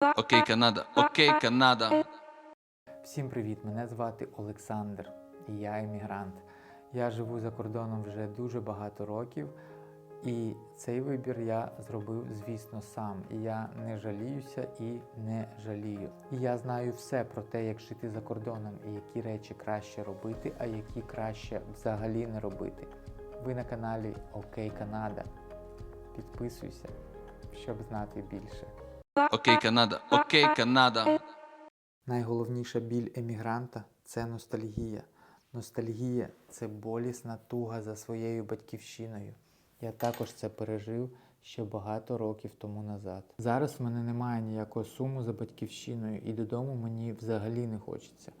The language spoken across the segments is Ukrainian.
Окей, Канада, окей, Канада. Всім привіт! Мене звати Олександр, і я емігрант. Я живу за кордоном вже дуже багато років, і цей вибір я зробив, звісно, сам. І я не жаліюся і не жалію. І я знаю все про те, як жити за кордоном, і які речі краще робити, а які краще взагалі не робити. Ви на каналі Окей Канада. Підписуйся, щоб знати більше. Окей, Канада, окей, Канада. Найголовніша біль емігранта це ностальгія. Ностальгія це болісна туга за своєю батьківщиною. Я також це пережив ще багато років тому назад. Зараз в мене немає ніякого суму за батьківщиною, і додому мені взагалі не хочеться.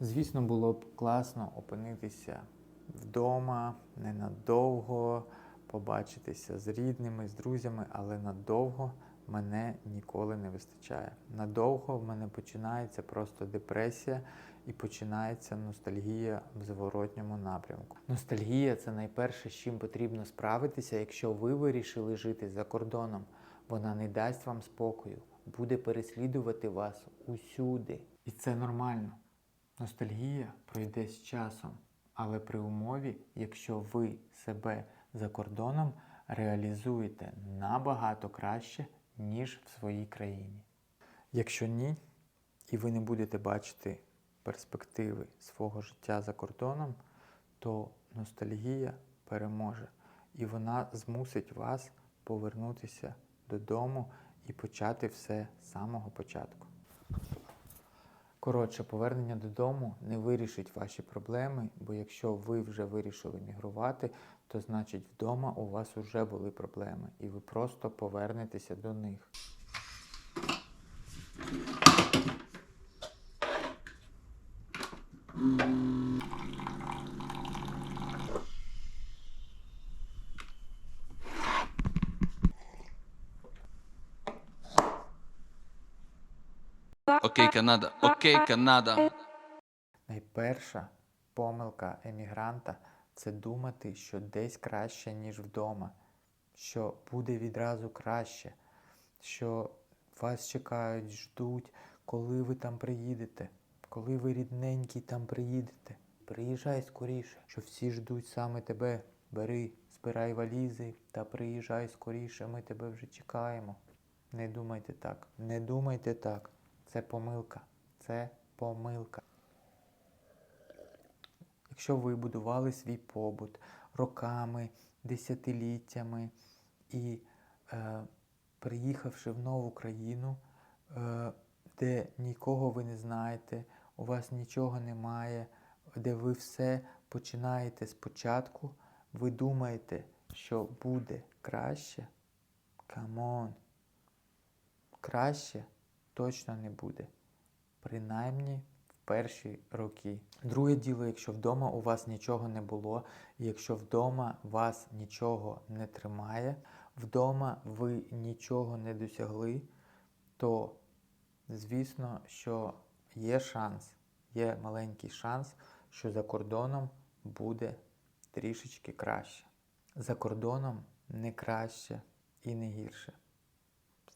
Звісно, було б класно опинитися вдома ненадовго, побачитися з рідними, з друзями, але надовго мене ніколи не вистачає. Надовго в мене починається просто депресія і починається ностальгія в зворотньому напрямку. Ностальгія це найперше, з чим потрібно справитися, якщо ви вирішили жити за кордоном. Вона не дасть вам спокою, буде переслідувати вас усюди. І це нормально. Ностальгія пройде з часом, але при умові, якщо ви себе за кордоном реалізуєте набагато краще, ніж в своїй країні. Якщо ні, і ви не будете бачити перспективи свого життя за кордоном, то ностальгія переможе, і вона змусить вас повернутися додому і почати все з самого початку. Коротше, повернення додому не вирішить ваші проблеми, бо якщо ви вже вирішили мігрувати, то значить вдома у вас вже були проблеми, і ви просто повернетеся до них. Окей, Канада, окей, Канада. Найперша помилка емігранта це думати, що десь краще, ніж вдома, що буде відразу краще, що вас чекають, ждуть, коли ви там приїдете, коли ви рідненький там приїдете. Приїжджай скоріше, що всі ждуть саме тебе. Бери, збирай валізи та приїжджай скоріше, ми тебе вже чекаємо. Не думайте так, не думайте так. Це помилка. Це помилка. Якщо ви будували свій побут роками, десятиліттями і е, приїхавши в нову країну, е, де нікого ви не знаєте, у вас нічого немає, де ви все починаєте спочатку, ви думаєте, що буде краще? Камон. Краще точно не буде. Принаймні в перші роки. Друге діло, якщо вдома у вас нічого не було, якщо вдома вас нічого не тримає, вдома ви нічого не досягли, то звісно, що є шанс, є маленький шанс, що за кордоном буде трішечки краще. За кордоном не краще і не гірше.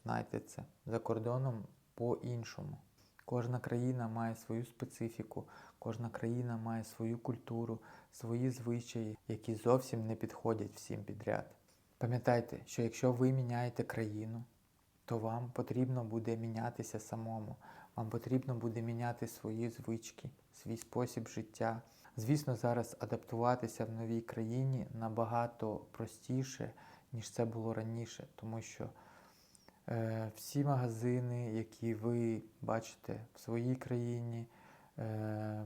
Знайте це, за кордоном по-іншому. Кожна країна має свою специфіку, кожна країна має свою культуру, свої звичаї, які зовсім не підходять всім підряд. Пам'ятайте, що якщо ви міняєте країну, то вам потрібно буде мінятися самому. Вам потрібно буде міняти свої звички, свій спосіб життя. Звісно, зараз адаптуватися в новій країні набагато простіше, ніж це було раніше, тому що всі магазини, які ви бачите в своїй країні, е,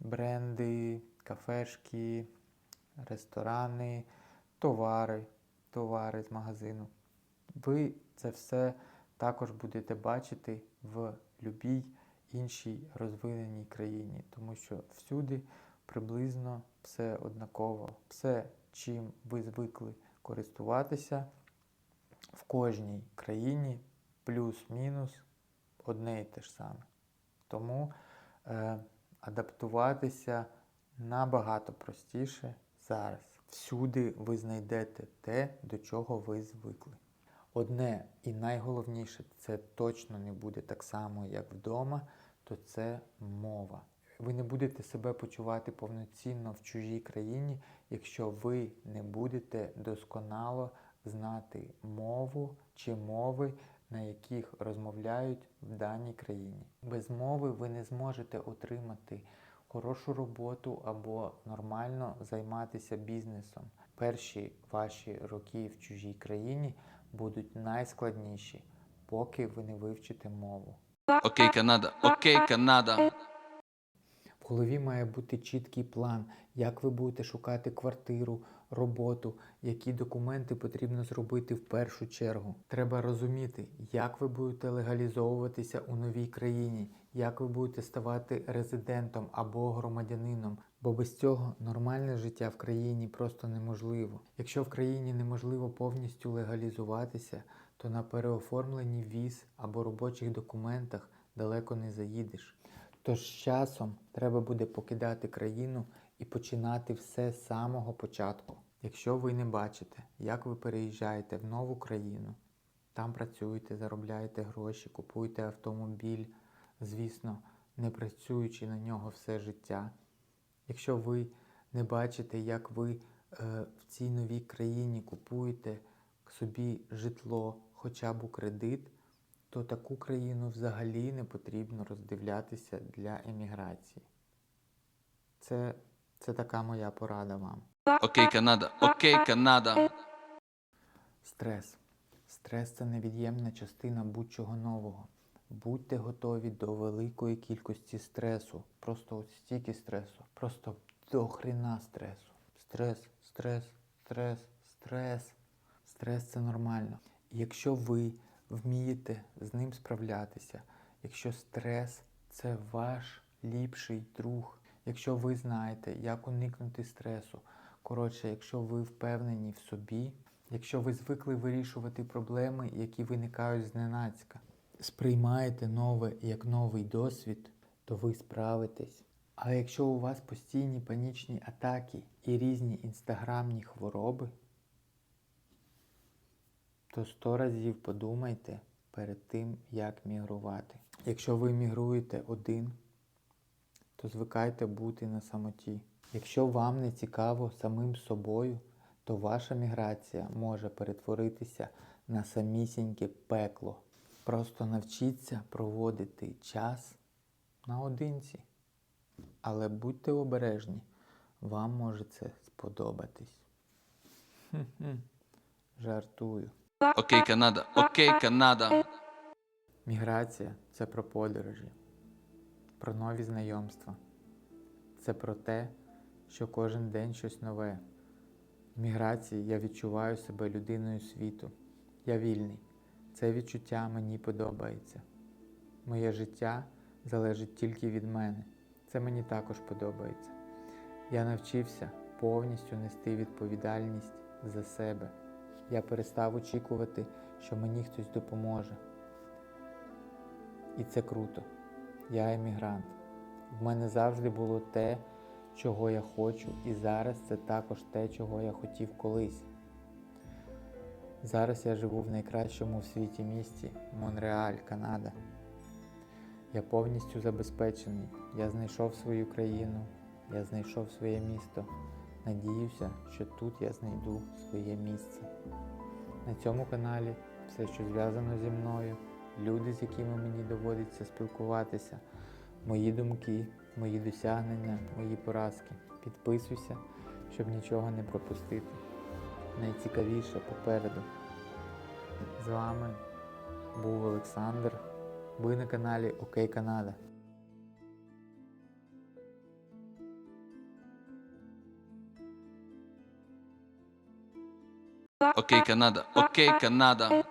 бренди, кафешки, ресторани, товари, товари з магазину. Ви це все також будете бачити в будь-якій іншій розвиненій країні, тому що всюди приблизно все однаково, все, чим ви звикли користуватися в кожній країні плюс-мінус одне і те ж саме. Тому е, адаптуватися набагато простіше зараз. Всюди ви знайдете те, до чого ви звикли. Одне і найголовніше, це точно не буде так само, як вдома, то це мова. Ви не будете себе почувати повноцінно в чужій країні, якщо ви не будете досконало знати мову чи мови, на яких розмовляють в даній країні. Без мови ви не зможете отримати хорошу роботу або нормально займатися бізнесом. Перші ваші роки в чужій країні будуть найскладніші, поки ви не вивчите мову. Окей, Канада. Окей, Канада. Голові має бути чіткий план, як ви будете шукати квартиру, роботу, які документи потрібно зробити в першу чергу. Треба розуміти, як ви будете легалізовуватися у новій країні, як ви будете ставати резидентом або громадянином. Бо без цього нормальне життя в країні просто неможливо. Якщо в країні неможливо повністю легалізуватися, то на переоформленні віз або робочих документах далеко не заїдеш. Тож з часом треба буде покидати країну і починати все з самого початку. Якщо ви не бачите, як ви переїжджаєте в нову країну, там працюєте, заробляєте гроші, купуєте автомобіль, звісно, не працюючи на нього все життя. Якщо ви не бачите, як ви е, в цій новій країні купуєте собі житло хоча б у кредит, то таку країну взагалі не потрібно роздивлятися для еміграції. Це, це така моя порада вам. Окей, Канада. Окей, Канада. Стрес. Стрес це невід'ємна частина будь-чого нового. Будьте готові до великої кількості стресу. Просто от стільки стресу. Просто до хрена стресу. Стрес, стрес, стрес, стрес. Стрес це нормально. Якщо ви вмієте з ним справлятися, якщо стрес це ваш ліпший друг, якщо ви знаєте, як уникнути стресу, коротше, якщо ви впевнені в собі, якщо ви звикли вирішувати проблеми, які виникають зненацька, сприймаєте нове як новий досвід, то ви справитесь. Але якщо у вас постійні панічні атаки і різні інстаграмні хвороби, то сто разів подумайте перед тим, як мігрувати. Якщо ви мігруєте один, то звикайте бути на самоті. Якщо вам не цікаво самим собою, то ваша міграція може перетворитися на самісіньке пекло. Просто навчіться проводити час наодинці. Але будьте обережні, вам може це сподобатись. Жартую. Окей, Канада. Окей, Канада. Міграція це про подорожі, про нові знайомства. Це про те, що кожен день щось нове. В міграції я відчуваю себе людиною світу. Я вільний. Це відчуття мені подобається. Моє життя залежить тільки від мене. Це мені також подобається. Я навчився повністю нести відповідальність за себе. Я перестав очікувати, що мені хтось допоможе. І це круто. Я емігрант. В мене завжди було те, чого я хочу, і зараз це також те, чого я хотів колись. Зараз я живу в найкращому в світі місті Монреаль, Канада. Я повністю забезпечений. Я знайшов свою країну, я знайшов своє місто. Надіюся, що тут я знайду своє місце. На цьому каналі все, що зв'язано зі мною, люди, з якими мені доводиться спілкуватися, мої думки, мої досягнення, мої поразки. Підписуйся, щоб нічого не пропустити. Найцікавіше попереду. З вами був Олександр. Ви на каналі Окей Канада. Окей, Канада. Окей, Канада.